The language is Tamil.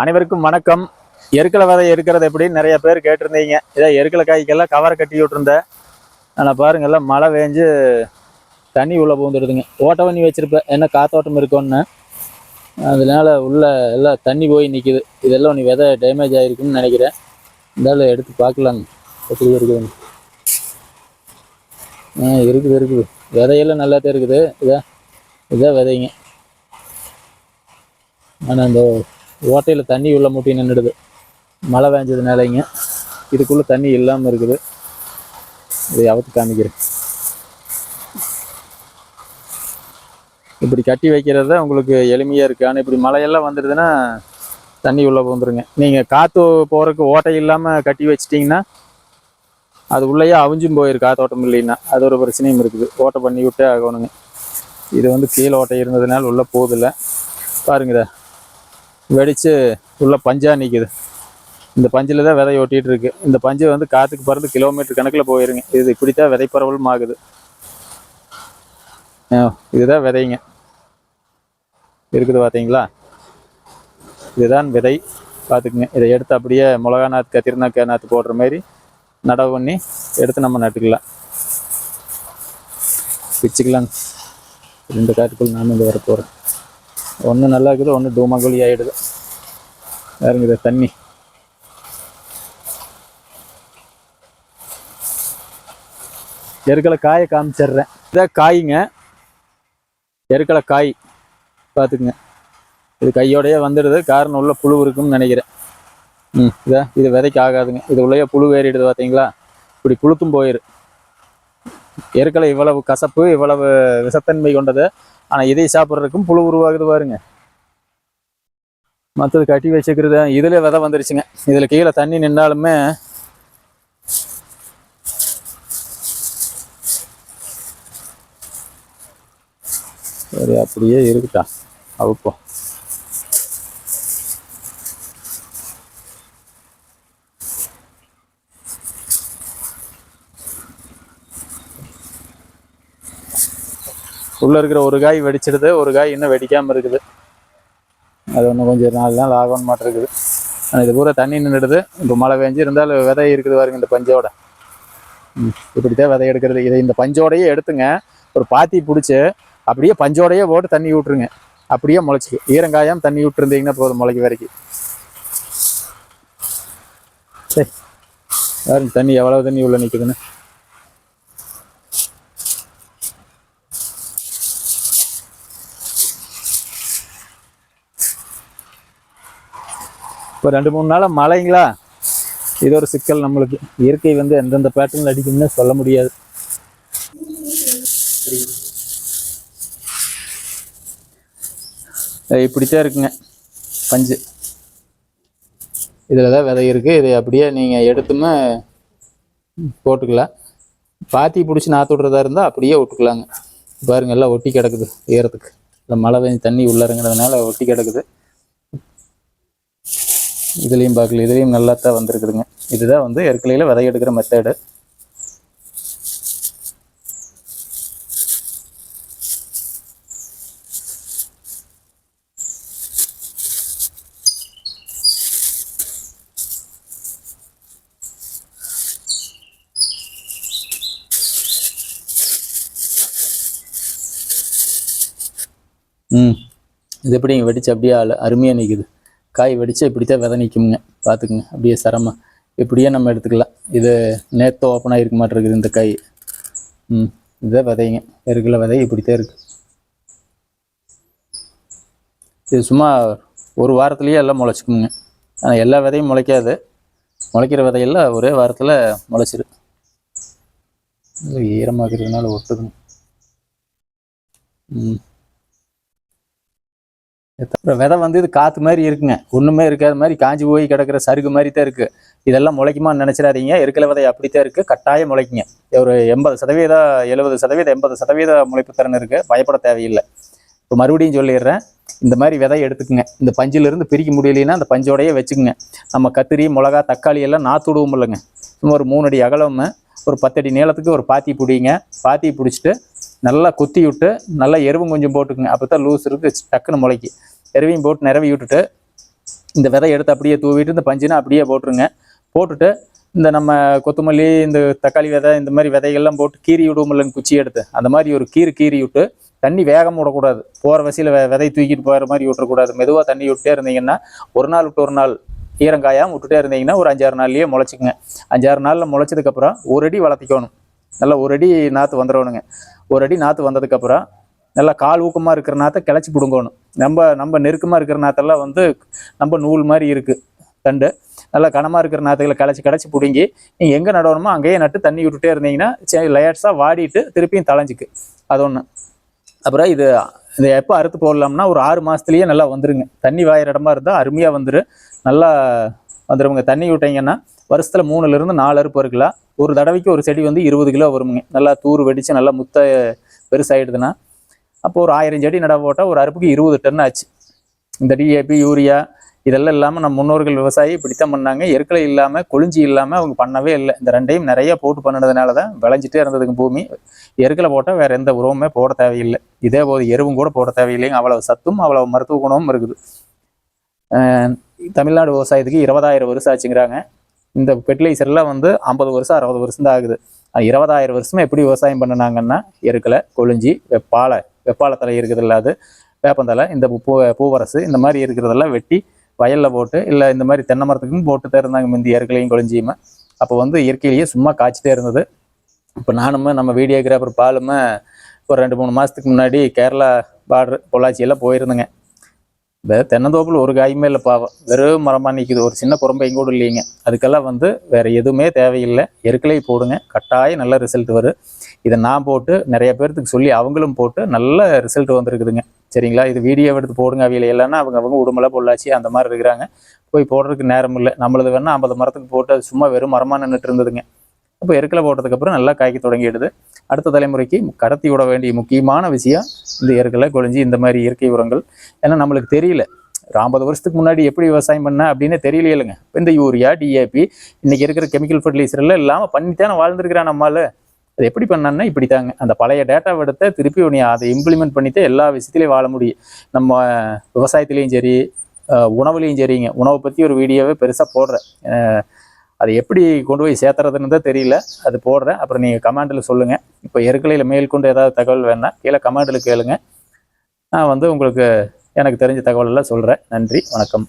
அனைவருக்கும் வணக்கம். எருக்கலை விதை எடுக்கிறது எப்படி? நிறைய பேர் கேட்டிருந்தீங்க. இதை எருக்கலை காய்க்கெல்லாம் கவரை கட்டி விட்டுருந்தேன் ஆனால் பாருங்கள் எல்லாம் மழை வேஞ்சு தண்ணி உள்ளே பூந்துடுதுங்க. ஓட்ட பண்ணி வச்சிருப்பேன் என்ன காத்தோட்டம் இருக்கும்னு. அதனால் உள்ளே எல்லாம் தண்ணி போய் நிற்கிது இதெல்லாம் நீ விதை டேமேஜ் ஆகிருக்குன்னு நினைக்கிறேன். இருந்தாலும் எடுத்து பார்க்கலாங்க. எப்படி இருக்குதுன்னு. ஆ இருக்குது இருக்குது. விதையெல்லாம் நல்லா தான் இருக்குது. இதான் இதான் விதைங்க. ஆனால் இந்த ஓட்டையில் தண்ணி உள்ள மூட்டி நின்றுடுது மழை வேஞ்சதுனாலங்க இதுக்குள்ளே தண்ணி இல்லாமல் இருக்குது. இதை அவத்து காமிக்கிறேன். இப்படி கட்டி வைக்கிறது தான் உங்களுக்கு எளிமையாக இருக்குது ஆனால் இப்படி மழையெல்லாம் வந்துடுதுன்னா தண்ணி உள்ளே வந்துருங்க நீங்கள் காற்று போகிறதுக்கு ஓட்டை இல்லாமல் கட்டி வச்சிட்டிங்கன்னா அது உள்ளேயே அவிஞ்சும் போயிருக்கு. காத்தோட்டம் இல்லைன்னா அது ஒரு பிரச்சனையும் இருக்குது. ஓட்டை பண்ணி விட்டே ஆகணுங்க. இது வந்து கீழே ஓட்டை இருந்ததுனால உள்ளே போகுதில்ல பாருங்கதா வெடித்து உள்ள பஞ்சாக நிற்குது இந்த பஞ்சில் தான் விதை ஒட்டிகிட்டு இருக்கு இந்த பஞ்சு வந்து காற்றுக்கு பறந்து கிலோமீட்டர் கணக்கில் போயிருங்க. இது இப்படித்தான் விதை பரவலும் ஆகுது. ஆ, இதுதான் விதைங்க. இருக்குது பார்த்தீங்களா? இதுதான் விதை. பார்த்துக்குங்க. இதை எடுத்து அப்படியே மிளகா நாற்று கத்திரிநாக்கு நாற்று போடுற மாதிரி நடவு பண்ணி எடுத்து நம்ம நட்டுக்கலாம். பிச்சுக்கலாங்க. ரெண்டு காட்டுக்குள் நானும் இந்த வர போகிறேன் ஒன்று நல்லா இருக்குது ஒன்று டூமாகுழி ஆகிடுது பாருங்க தண்ணி. எருக்களை காயை காமிச்சிடுறேன். இதான் காய்ங்க. எருக்களை காய் பார்த்துக்குங்க. இது கையோடையே வந்துடுது காரணம் உள்ள புழு இருக்குன்னு நினைக்கிறேன். ம் இதான் இது விதைக்கு ஆகாதுங்க. இது உள்ளே புழு ஏறிடுது பார்த்தீங்களா? இப்படி புழுத்தும் போயிரு. எருக்கலை இவ்வளவு கசப்பு இவ்வளவு விஷத்தன்மை கொண்டது. ஆனால் இதை சாப்பிட்றதுக்கும் புழு உருவாகுது பாருங்க. மற்றது கட்டி வச்சுக்கிறது இதில் விதை வந்துருச்சுங்க. இதில் கீழே தண்ணி நின்றாலுமே சரி அப்படியே இருக்குட்டா அவுப்போம். உள்ள இருக்கிற ஒரு காய் வெடிச்சிடுது ஒரு காய் இன்னும் வெடிக்காம இருக்குது. அது ஒன்று கொஞ்சம் நாலு நாள் ஆகணும் மாட்டு இருக்குது. ஆனால் இது பூரா தண்ணி நின்றுடுது இப்போ மழை பெஞ்சு இருந்தாலும் விதை இருக்குது பாருங்க இந்த பஞ்சோட. இப்படித்தான் விதை எடுக்கிறது. இதை இந்த பஞ்சோடையே எடுத்துங்க. ஒரு பாத்தி பிடிச்சி அப்படியே பஞ்சோடையே போட்டு தண்ணி விட்டுருங்க அப்படியே முளைச்சிக்கு. ஈரங்காயம் தண்ணி விட்டுருந்தீங்கன்னா போதும் முளைக்கு வரைக்கும். சரி. பாருங்க தண்ணி எவ்வளவு தண்ணி உள்ள நிற்குதுன்னு இப்போ ரெண்டு மூணு நாளாக மழைங்களா? இது ஒரு சிக்கல் நம்மளுக்கு. இயற்கை வந்து எந்தெந்த பேட்டர்னில் அடிக்கும்னு சொல்ல முடியாது. இப்படித்தான் இருக்குங்க. பஞ்சு. இதில் தான் விதை இருக்குது இதை அப்படியே நீங்கள் எடுத்துமே போட்டுக்கலாம். பாத்தி பிடிச்சி நாற்று விட்றதா இருந்தால் அப்படியே விட்டுக்கலாங்க. பாருங்கள் எல்லாம் ஒட்டி கிடக்குது. ஈரத்துக்கு இல்லை மழை பெஞ்சு தண்ணி உள்ளறங்கிறதுனால ஒட்டி கிடக்குது. இதுலேயும் பார்க்கல இதுலேயும் நல்லா தான் வந்திருக்குதுங்க. இதுதான் வந்து எற்கலையில் விதை எடுக்கிற மெத்தடு ம். இது எப்படிங்க வெடிச்சு அப்படியே அருமையாக நிற்குது காய் வெடிச்சு இப்படித்தான் விதை நிற்குமுங்க பார்த்துக்குங்க. அப்படியே சிரமம். இப்படியே நம்ம எடுத்துக்கலாம். இது நேற்று ஓப்பன் ஆகிருக்க மாட்டிருக்குது இந்த காய். ம் இதுதான் விதைங்க. இருக்கிற விதை இப்படித்தான் இருக்கு. இது சும்மா ஒரு வாரத்துலேயே எல்லாம் முளைச்சிக்குங்க ஆனால் எல்லா விதையும் முளைக்காது. முளைக்கிற விதையெல்லாம் ஒரே வாரத்தில் முளைச்சிரு ஈரமாக இருக்கிறதுனால ஒட்டுதுங்க. ம். அப்புறம் விதை வந்து இது காற்று மாதிரி இருக்குங்க. ஒன்றுமே இருக்காத மாதிரி காஞ்சி போய் கிடக்கிற சருகு மாதிரி தான் இருக்குது இதெல்லாம் முளைக்குமான்னு நினச்சிடாதீங்க. இருக்கிற விதை அப்படித்தான் இருக்குது கட்டாயம் முளைக்குங்க. ஒரு எண்பது சதவீத எழுபது சதவீதம் எண்பது சதவீத முளைப்பு திறன் இருக்குது பயப்பட தேவையில்லை. இப்போ மறுபடியும் சொல்லிடுறேன். இந்த மாதிரி விதை எடுத்துக்குங்க. இந்த பஞ்சிலிருந்து பிரிக்க முடியலைன்னா அந்த பஞ்சோடையே வச்சுக்கோங்க. நம்ம கத்திரி மிளகா தக்காளி எல்லாம் நாற்று விடுவோம் இல்லைங்க. சும்மா ஒரு மூணு அடி அகலம் ஒரு பத்தடி நீளத்துக்கு ஒரு பாத்தி பிடிங்க. பாத்தி பிடிச்சிட்டு நல்லா குத்தி விட்டு நல்லா எருவும் கொஞ்சம் போட்டுக்குங்க. அப்போ தான் லூஸ் இருக்குது டக்குன்னு முளைக்கு. எருவையும் போட்டு நிரவி விட்டுட்டு இந்த விதை எடுத்து அப்படியே தூவிட்டு இந்த பஞ்சுனா அப்படியே போட்டுருங்க. போட்டுட்டு இந்த நம்ம கொத்தமல்லி இந்த தக்காளி விதை இந்த மாதிரி விதைகள்லாம் போட்டு கீறி விடுவோம்லங்க குச்சி எடுத்து. அந்த மாதிரி ஒரு கீறு கீறி விட்டு தண்ணி வேகம் விடக்கூடாது. போகிற வசதியில் விதை தூக்கிட்டு போகிற மாதிரி விட்டுறக்கூடாது. மெதுவாக தண்ணி விட்டே இருந்தீங்கன்னா ஒரு நாள் விட்டு ஒரு நாள் ஈரங்காயாம விட்டுட்டே இருந்தீங்கன்னா ஒரு அஞ்சாறு நாள்லேயே முளைச்சிக்குங்க. அஞ்சாறு நாளில் முளைச்சதுக்கப்புறம் ஒரு அடி வளர்த்திக்கணும். நல்லா ஒரு அடி நாற்று வந்துடணுங்க ஒரு அடி நாற்று வந்ததுக்கப்புறம் நல்லா கால் ஊக்கமாக இருக்கிற நாற்றை கிளச்சி பிடுங்கணும். நம்ம நம்ம நெருக்கமாக இருக்கிற நாற்றெல்லாம் வந்து நம்ம நூல் மாதிரி இருக்குது தண்டு. நல்லா கனமாக இருக்கிற நாற்றுகளை கிளச்சி கிடச்சி பிடுங்கி நீங்கள் எங்கே நடணுமோ அங்கேயே நட்டு தண்ணி விட்டுட்டே இருந்தீங்கன்னா லேட்ஸாக வாடிட்டு திருப்பியும் தலைஞ்சிக்கு அது ஒன்று அப்புறம் இது இது எப்போ அறுத்து போடலாம்னா ஒரு ஆறு மாதத்துலேயே நல்லா வந்துருங்க. தண்ணி வாயிற இடமா இருந்தால் அருமையாக வந்துடும் நல்லா வந்துடுங்க தண்ணி விட்டீங்கன்னா வருஷத்தில் மூணுலேருந்து நாலு அறுப்பு இருக்கலாம் ஒரு தடவைக்கு ஒரு செடி வந்து இருபது கிலோ வருமுங்க. நல்லா தூர் வெடித்து நல்லா முத்த பெருசாகிடுதுன்னா அப்போ ஒரு ஆயிரம் செடி நட போட்டால் ஒரு அறுப்புக்கு இருபது டன் ஆச்சு. இந்த டிஏபி யூரியா இதெல்லாம் இல்லாமல் நம்ம முன்னோர்கள் விவசாயி இப்படித்தான் பண்ணாங்க. எருக்களை இல்லாமல் கொழிஞ்சி இல்லாமல் அவங்க பண்ணவே இல்லை. இந்த ரெண்டையும் நிறைய போட்டு பண்ணதுனால தான் விளைஞ்சிட்டே இருந்ததுங்க பூமி. எருக்களை போட்டால் வேறு எந்த உரமுமே போட தேவையில்லை. இதே போது எருவும் கூட போட தேவையில்லைங்க. அவ்வளவு சத்தும் அவ்வளவு மருத்துவ குணமும் இருக்குது. தமிழ்நாடு விவசாயத்துக்கு இருபதாயிரம் வருஷம் ஆச்சுங்கிறாங்க. இந்த ஃபெர்டிலைசர்லாம் வந்து ஐம்பது வருஷம் அறுபது வருஷம் தான் ஆகுது. இருபதாயிரம் வருஷமாக எப்படி விவசாயம் பண்ணினாங்கன்னா எருக்கலை கொழிஞ்சி வெப்பாலை வெப்பாலத்தலை இருக்குது இல்லாது வேப்பந்தலை இந்த பூ பூவரசு இந்த மாதிரி இருக்கிறதெல்லாம் வெட்டி வயலில் போட்டு இல்லை இந்த மாதிரி தென்னை மரத்துக்கும் போட்டு தான் இருந்தாங்க முந்தி இயற்கையிலையும் கொழிஞ்சியுமே. அப்போ வந்து இயற்கையிலேயே சும்மா காய்ச்சிட்டே இருந்தது. இப்போ நானுமே நம்ம வீடியோகிராஃபர் பாலுமே ஒரு ரெண்டு மூணு மாதத்துக்கு முன்னாடி கேரளா பார்டர் பொள்ளாச்சியெல்லாம் போயிருந்தேங்க. இந்த தென்னந்தோப்பில் ஒரு காயுமே இல்லை பாவம். வெறும் மரமாக நிற்கிது ஒரு சின்ன குரம்பையும் கூட இல்லைங்க. அதுக்கெல்லாம் வந்து வேறு எதுவுமே தேவையில்லை. எருக்கலை போடுங்க. கட்டாயம் நல்ல ரிசல்ட் வரும். இதை நான் போட்டு நிறைய பேர்த்துக்கு சொல்லி அவங்களும் போட்டு நல்ல ரிசல்ட் வந்திருக்குதுங்க. சரிங்களா? இது வீடியோ எடுத்து போடுங்க. அவையில் இல்லைன்னா அவங்க அவங்க உடுமலை பொள்ளாச்சி அந்த மாதிரி இருக்கிறாங்க. போய் போடுறதுக்கு நேரம் இல்லை. நம்மளது வேணால் ஐம்பது மரத்துக்கு போட்டு அது சும்மா வெறும் மரமாக நின்றுட்டு இருந்ததுங்க. அப்போ எருக்கலை போட்டதுக்கப்புறம் நல்லா காய்க்க தொடங்கிடுது. அடுத்த தலைமுறைக்கு கடத்தி விட வேண்டிய முக்கியமான விஷயம் இந்த எருக்களை கொழிஞ்சி இந்த மாதிரி இயற்கை உரங்கள். ஏன்னா நம்மளுக்கு தெரியல. ஒரு ஐம்பது வருஷத்துக்கு முன்னாடி எப்படி விவசாயம் பண்ண அப்படின்னு தெரியலையே இல்லைங்க. இந்த யூரியா டிஏபி இன்றைக்கி இருக்கிற கெமிக்கல் ஃபர்டிலைசர்லாம் இல்லாமல் பண்ணித்தானே வாழ்ந்துருக்கிறான் நம்மால். அது எப்படி பண்ணான்னா இப்படி தாங்க அந்த பழைய டேட்டாவை எடுத்து திருப்பி நீ அதை இம்ப்ளிமெண்ட் பண்ணிட்டு எல்லா விஷயத்துலையும் வாழ முடியும். நம்ம விவசாயத்துலேயும் சரி உணவுலேயும் சரிங்க. உணவை பற்றி ஒரு வீடியோவே பெருசாக போடுறேன். அது எப்படி கொண்டு போய் சேர்த்துறதுன்னு தான் தெரியல. அது போடுறேன். அப்புறம் நீங்கள் கமாண்டில் சொல்லுங்கள் இப்போ எருக்கலையில் மேற்கொண்டு ஏதாவது தகவல் வேணால் கீழே கமாண்டில் கேளுங்க. நான் வந்து உங்களுக்கு எனக்கு தெரிஞ்ச தகவலெல்லாம் சொல்கிறேன் நன்றி. வணக்கம்.